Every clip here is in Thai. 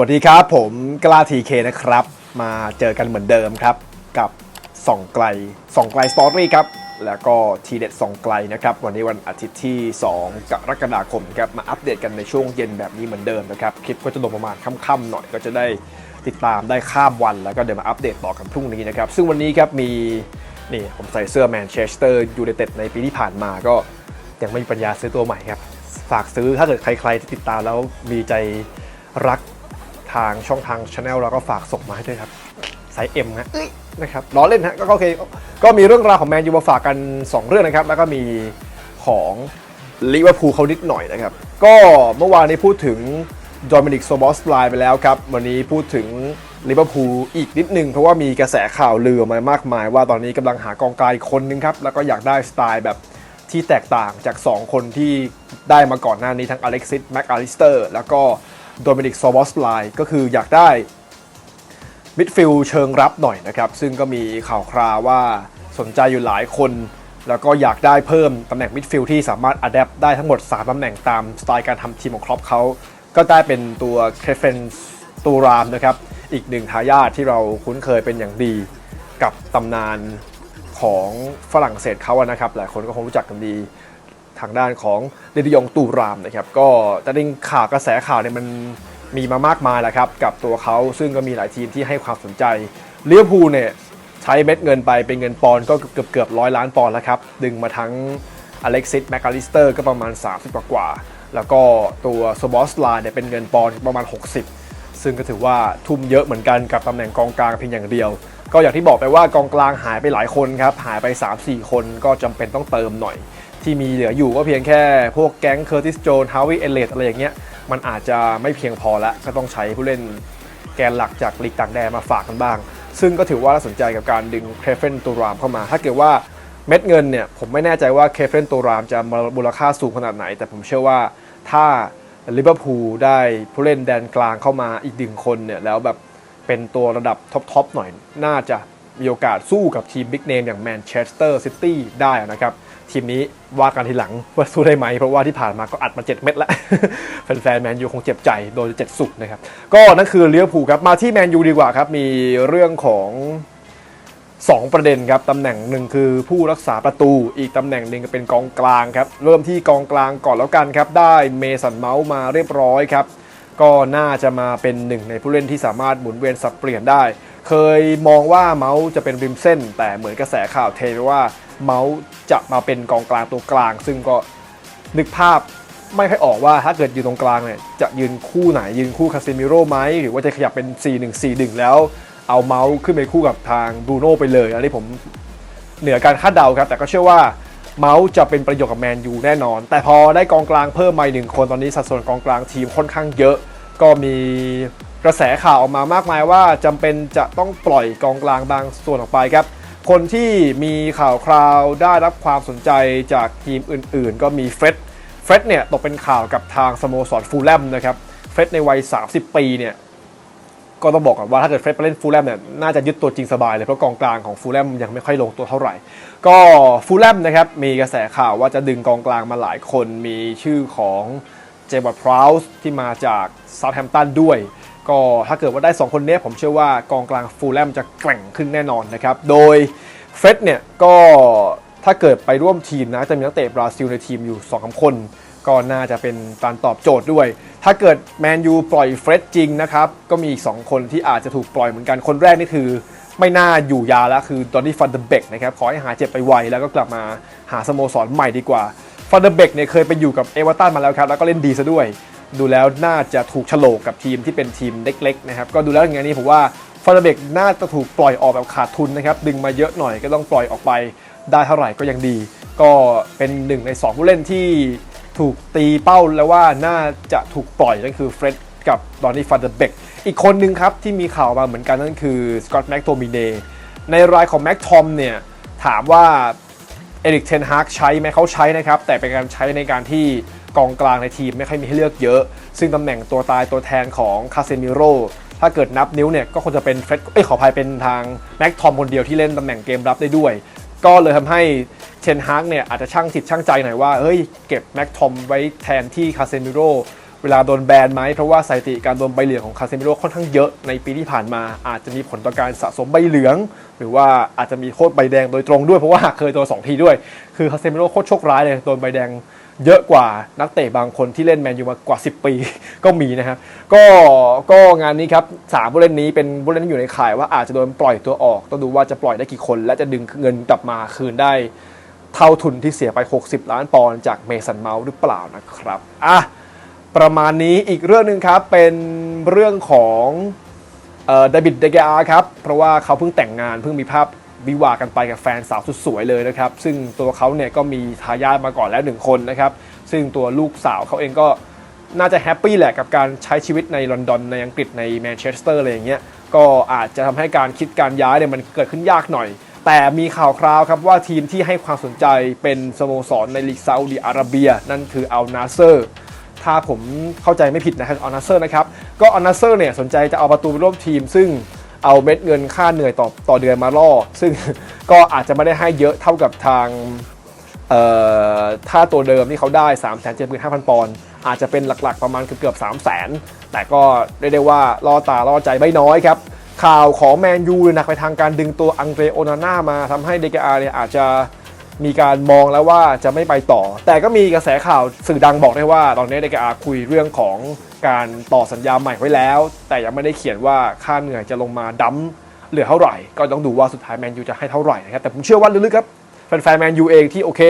วัสดีครับ ผมกล้าทีเคนะครับ มาเจอกันเหมือนเดิมครับ กับส่องไกลส่องไกลสตอรี่ครับ แล้วก็ทีเด็ดส่องไกลนะครับ วันนี้วันอาทิตย์ที่ 2 กรกฎาคมครับ มาอัปเดตกันในช่วงเย็นแบบนี้เหมือนเดิมนะครับ คลิปก็จะลงประมาณค่ำๆหน่อยก็จะได้ติดตามได้ข้ามวันแล้วก็เดี๋ยวมาอัปเดตต่อกันพรุ่งนี้นะครับ ซึ่งวันนี้ครับมีนี่ผมใส่เสื้อแมนเชสเตอร์ยูไนเต็ดในปีที่ผ่านมาก็ยังไม่มีปัญญาซื้อตัวใหม่ครับ ฝากซื้อถ้าเกิดใครๆที่ติดตามแล้วมีใจรัก ทางช่องทางช anel เราก็ฝากส่งมาให้ด้วยครับไซส์ M ฮะเอ้ยนะครับล้อเล่นฮะก็ก็โอเคก็มีเรื่องราวของแมนยูมาฝากกัน 2 เรื่องนะครับ แล้วก็มีของลิเวอร์พูลเขานิดหน่อยนะครับ ก็เมื่อวานนี้พูดถึงโดมินิกโซบอสไลน์ไปแล้วครับ วันนี้พูดถึงลิเวอร์พูลอีกนิดนึง เพราะว่ามีกระแสข่าวลือออกมามากมาย ว่าตอนนี้กำลังหากองกลางอีกคนนึงครับ แล้วก็อยากได้สไตล์แบบที่แตกต่างจาก 2 คนที่ได้มาก่อนหน้านี้ทั้งอเล็กซิสแม็กอาริสเตอร์แล้วก็ โดมินิกโซบอสไลน์ก็คืออยากได้มิดฟิลเชิงรับหน่อยนะครับ ซึ่งก็มีข่าวคราวว่าสนใจอยู่หลายคน แล้วก็อยากได้เพิ่มตำแหน่งมิดฟิลที่สามารถอัดแอปได้ทั้งหมด 3ตำแหน่งตามสไตล์การทำทีมของครอปเขาก็ได้เป็นตัวเครเฟนตูรามนะครับ อีกหนึ่งทายาทที่เราคุ้นเคยเป็นอย่างดีกับตำนานของฝรั่งเศสเขาอะนะครับ หลายคนก็คงรู้จักกันดี ทางด้านของเดดิยองตูรามนะครับก็แต่จริงข่าวกระแสข่าวเนี่ยมันมีมามากมายแหละครับกับตัวเขาซึ่งก็มีหลายทีมที่ให้ความสนใจเลี้ยวพูลเนี่ยใช้เม็ดเงินไปเป็นเงินปอนก็เกือบเกือบร้อยล้านปอนแล้วครับ ดึงมาทั้งอเล็กซิสแมคคาลิสเตอร์ก็ประมาณ 30 กว่ากว่า แล้วก็ตัวโซบอสลาเนี่ยเป็นเงินปอนประมาณ 60 ซึ่งก็ถือว่าทุ่มเยอะเหมือนกันกับตำแหน่งกองกลางเพียงอย่างเดียว ก็อย่างที่บอกไปว่ากองกลางหายไปหลายคนครับหายไป 3-4 คนก็จำเป็นต้องเติมหน่อย ที่มีเหลืออยู่ก็เพียงแค่พวกแก๊งเคอร์ติสโจนฮาวิเอเลตอะไรอย่างเงี้ยมันอาจจะไม่เพียงพอแล้วก็ต้องใช้ผู้เล่นแกนหลักจากลีกต่างแดนมาฝากกันบ้าง ซึ่งก็ถือว่าน่าสนใจกับการดึงเคฟเฟนตูรามเข้ามา ถ้าเกิดว่าเม็ดเงินเนี่ยผมไม่แน่ใจว่าเคฟเฟนตูรามจะมูลค่าสูงขนาดไหน แต่ผมเชื่อว่าถ้าลิเวอร์พูลได้ผู้เล่นแดนกลางเข้ามาอีกหนึ่งคนเนี่ยแล้วแบบเป็นตัวระดับท็อปๆหน่อย น่าจะมีโอกาสสู้กับทีมบิ๊กเนมอย่างแมนเชสเตอร์ซิตี้ได้นะครับ ทีมนี้ว่ากันทีหลังว่าสู้ได้ไหม เพราะว่าที่ผ่านมาก็อัดมา 7 เม็ดแล้วแฟนๆแมนยูคงเจ็บใจโดนเจ็ดสุกนะครับ ก็นั่นคือเลี้ยวผูครับ มาที่แมนยูดีกว่าครับ มีเรื่องของ 2 ประเด็นครับตำแหน่งหนึ่งคือผู้รักษาประตูอีกตำแหน่งหนึ่งก็เป็นกองกลางครับ เริ่มที่กองกลางก่อนแล้วกันครับ ได้เมสันเมาส์มาเรียบร้อยครับก็น่าจะมาเป็นหนึ่งในผู้เล่นที่สามารถหมุนเวียนสับเปลี่ยนได้ เคยมองว่าเมาส์จะเป็นริมเส้น แต่เหมือนกระแสข่าวเทไปว่าเมาส์จะมาเป็นกองกลางตัวกลาง ซึ่งก็นึกภาพไม่ค่อยออกว่าถ้าเกิดอยู่ตรงกลางเนี่ยจะยืนคู่ไหนยืนคู่คาเซมิโร่ไหมหรือว่าจะขยับเป็น 4-1-4-1 แล้วเอาเมาส์ขึ้นไปคู่กับทางบรูโน่ไปเลยอันนี้ผมเหนือการคาดเดาครับ แต่ก็เชื่อว่าเมาส์จะเป็นประโยชน์กับแมนยูแน่นอน แต่พอได้กองกลางเพิ่มมาอีกหนึ่งคนตอนนี้สัดส่วนกองกลางทีมค่อนข้างเยอะ ก็มี กระแสข่าวออกมามากมายว่าจำเป็นจะต้องปล่อยกองกลางบางส่วนออกไปครับ คนที่มีข่าวคราวได้รับความสนใจจากทีมอื่นๆ ก็มีเฟร็ดเฟร็ดเนี่ยตกเป็นข่าวกับทางสโมสรฟูลแลมนะครับเฟร็ดในวัย 30 ปีเนี่ยก็ต้องบอกก่อนว่าถ้าเกิดเฟรดไปเล่นฟูลแลมเนี่ยน่าจะยึดตัวจริงสบายเลยเพราะกองกลางของฟูลแลมยังไม่ค่อยลงตัวเท่าไหร่ ก็ฟูลแลมนะครับมีกระแสข่าวว่าจะดึงกองกลางมาหลายคนมีชื่อของเจมส์พราวส์ที่มาจากเซาท์แฮมป์ตันด้วย ก็ถ้าเกิดว่าได้ 2 คนนี้ผมเชื่อว่ากองกลางฟูลแลมจะแกร่งขึ้นแน่นอนนะครับ โดยเฟรดเนี่ยก็ถ้าเกิดไปร่วมทีมนะจะมีนักเตะบราซิลในทีมอยู่2อคน ก็น่าจะเป็นการตอบโจทย์ด้วย ถ้าเกิดแมนยูปล่อยเฟรดจริงนะครับก็มีอีก 2 คนที่อาจจะถูกปล่อยเหมือนกันคนแรกนี่คือไม่น่าอยู่ยาแล้วคือตอนนี้ฟันเดเบกนะครับขอให้หายเจ็บไปไวแล้วก็กลับมาหาสโมสรใหม่ดีกว่าฟันเดเบกเนี่ยเคยไปอยู่กับเอเวอร์ตันมาแล้วครับแล้วก็เล่นดีซะด้วย ดูแล้วน่าจะถูกโฉลกกับทีมที่เป็นทีมเล็กๆนะครับก็ดูแล้วอย่างนี้ผมว่าฟันเดเบกน่าจะถูกปล่อยออกแบบขาดทุนนะครับดึงมาเยอะหน่อยก็ต้องปล่อยออกไปได้เท่าไหร่ก็ยังดี ก็เป็นหนึ่งในสองผู้เล่นที่ถูกตีเป้าแล้วว่าน่าจะถูกปล่อยนั่นคือเฟร็ดกับดอนนี่ฟันเดอร์เบกอีกคนนึงครับที่มีข่าวมาเหมือนกันนั่นคือสกอตแม็กโทมิเนในรายของแม็กทอมเนี่ยถามว่าเอริกเทนฮากใช้ไหมเขาใช้นะครับแต่เป็นการใช้ในการที่ กองกลางในทีมไม่ค่อยมีให้เลือกเยอะ ซึ่งตำแหน่งตัวตายตัวแทนของคาเซมิโรถ้าเกิดนับนิ้วเนี่ยก็คงจะเป็นเฟรดเอ้ยขออภัยเป็นทางแม็กทอมคนเดียวที่เล่นตำแหน่งเกมรับได้ด้วย ก็เลยทำให้เชนฮากเนี่ยอาจจะช่างจิตช่างใจหน่อยว่าเฮ้ยเก็บแม็กทอมไว้แทนที่คาเซมิโร่เวลาโดนแบนไหมเพราะว่าสถิติการโดนใบเหลืองของคาเซมิโร่ค่อนข้างเยอะในปีที่ผ่านมา อาจจะมีผลต่อการสะสมใบเหลือง หรือว่าอาจจะมีโทษใบแดงโดยตรงด้วยเพราะว่าเคยโดนสองทีด้วย คือคาเซมิโร่โคตรโชคร้ายเลยโดนใบแดง เยอะกว่านักเตะบางคนที่เล่นแมนยูมากว่า 10 ปี ก็มีนะครับก็ก็งานนี้ครับสามผู้เล่นนี้เป็นผู้เล่นที่อยู่ในข่ายว่าอาจจะโดนปล่อยตัวออก ต้องดูว่าจะปล่อยได้กี่คน และจะดึงเงินกลับมาคืนได้ เท่าทุนที่เสียไป 60 ล้านปอนด์จากเมสันเมาส์หรือเปล่านะครับอะประมาณนี้อีกเรื่องหนึ่งครับเป็นเรื่องของเดวิดเดกอาครับเพราะว่าเขาเพิ่งแต่งงานเพิ่งมีภาพ วิวากันไปกับแฟนสาวสุดสวยเลยนะครับ ซึ่งตัวเขาเนี่ยก็มีทายาทมาก่อนแล้วหนึ่งคนนะครับ ซึ่งตัวลูกสาวเขาเองก็น่าจะแฮปปี้แหละกับการใช้ชีวิตในลอนดอนในอังกฤษในแมนเชสเตอร์อะไรอย่างเงี้ย ก็อาจจะทำให้การคิดการย้ายเนี่ยมันเกิดขึ้นยากหน่อย แต่มีข่าวคราวครับว่าทีมที่ให้ความสนใจเป็นสโมสรในลีกซาอุดีอาระเบีย นั่นคืออัลนาเซอร์ ถ้าผมเข้าใจไม่ผิดนะครับอัลนาเซอร์นะครับ ก็อัลนาเซอร์เนี่ยสนใจจะเอาประตูไปร่วมทีม ซึ่ง เอาเม็ดเงินค่าเหนื่อยต่อต่อเดือนมาล่อ ซึ่งก็อาจจะไม่ได้ให้เยอะเท่ากับทางเอ่อถ้าตัวเดิมที่เขาได้ 3 7 5 0 0 0 ปอนด์อาจจะเป็นหลักๆประมาณเกือบๆ3 0 0 0 0 0 แต่ก็เรียกได้ว่าล่อตาล่อใจไม่น้อยครับ ข่าวของแมนยูหนักไปทางการดึงตัวอังเดรโอนาน่ามาทำให้เดกอาเนี่ยอาจจะมีการมองแล้วว่าจะไม่ไปต่อ แต่ก็มีกระแสข่าวสื่อดังบอกได้ว่า ตอนนี้เดกอาคุยเรื่องของ การต่อสัญญาใหม่ไว้แล้ว แต่ยังไม่ได้เขียนว่าค่าเหนื่อยจะลงมาดั้มเหลือเท่าไหร่ ก็ต้องดูว่าสุดท้ายแมนยูจะให้เท่าไหร่นะครับแต่ผมเชื่อว่าลึกๆครับแฟนๆแมนยูเองที่โอเค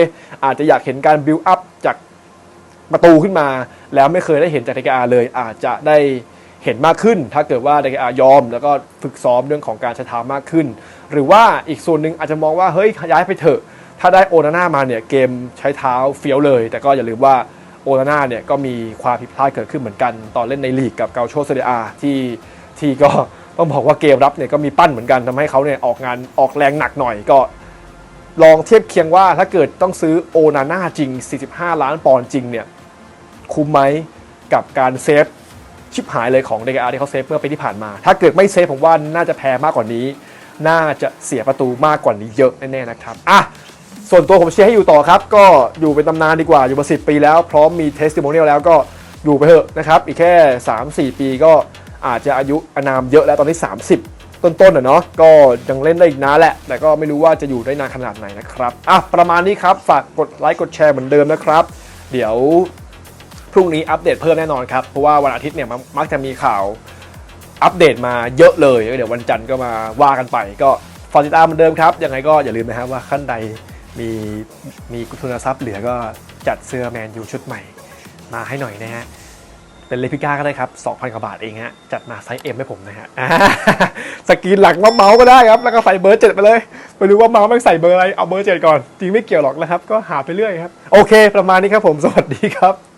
อาจจะอยากเห็นการบิวอัพจากประตูขึ้นมา แล้วไม่เคยได้เห็นจากเดกอาเลย อาจจะได้เห็นมากขึ้น ถ้าเกิดว่าเดกอายอม แล้วก็ฝึกซ้อมเรื่องของการใช้เท้ามากขึ้น หรือว่าอีกส่วนหนึ่งอาจจะมองว่าเฮ้ยย้ายไปเถอะ ถ้าได้โอนาน่ามาเนี่ยเกมใช้เท้าเฟี้ยวเลย แต่ก็อย่าลืมว่า โอนาน่าเนี่ยก็มีความผิดพลาดเกิดขึ้นเหมือนกัน ตอนเล่นในลีกกับเกาโชเซเดอาที่ที่ก็ต้องบอกว่าเกมรับเนี่ยก็มีปั้นเหมือนกันทำให้เขาเนี่ยออกงานออกแรงหนักหน่อยก็ลองเทียบเคียงว่าถ้าเกิดต้องซื้อโอนาน่าจริง 45 ล้านปอนด์จริงเนี่ยคุ้มไหมกับการเซฟชิบหายเลยของเดกอาที่เขาเซฟเมื่อปีที่ผ่านมา ถ้าเกิดไม่เซฟผมว่าน่าจะแพ้มากกว่านี้ น่าจะเสียประตูมากกว่านี้เยอะแน่ๆนะครับอะ ส่วนตัวผมเชียร์ให้อยู่ต่อครับ ก็อยู่เป็นตำนานดีกว่าอยู่มาสิปีแล้ว พร้อมมีเทสติโมเนียลแล้วก็อยู่ไปเถอะนะครับ อีกแค่ 3-4 ปีก็อาจจะอายุอานามเยอะแล้วตอนนี้ 30 ต้นๆอะเนาะก็ยังเล่นได้อีกนานแหละ แต่ก็ไม่รู้ว่าจะอยู่ได้นานขนาดไหนนะครับอะประมาณนี้ครับ ฝากกดไลค์กดแชร์เหมือนเดิมนะครับ เดี๋ยวพรุ่งนี้อัปเดตเพิ่มแน่นอนครับ เพราะว่าวันอาทิตย์เนี่ยมันมักจะมีข่าวอัปเดตมาเยอะเลย เดี๋ยววันจันทร์ก็มาว่ากันไป ก็ฝากติดตามเหมือนเดิมครับยังไงก็อย่าลืมนะครับว่าขั้นใด มีมีทุนทรัพย์เหลือก็จัดเสื้อแมนยูชุดใหม่มาให้หน่อยนะฮะ เป็นเลพิก้าก็ได้ครับ 2,000 กว่าบาทเองฮะ จัดมาไซส์เอ็มให้ผมนะฮะสกรีนหลังว่าเมาส์ก็ได้ครับ แล้วก็ใส่เบอร์เจ็ดไปเลยไม่รู้ว่าเมาส์ไม่ใส่เบอร์อะไร เอาเบอร์เจ็ดก่อน จริงไม่เกี่ยวหรอกนะครับ ก็หาไปเรื่อยครับ โอเค ประมาณนี้ครับผม สวัสดีครับ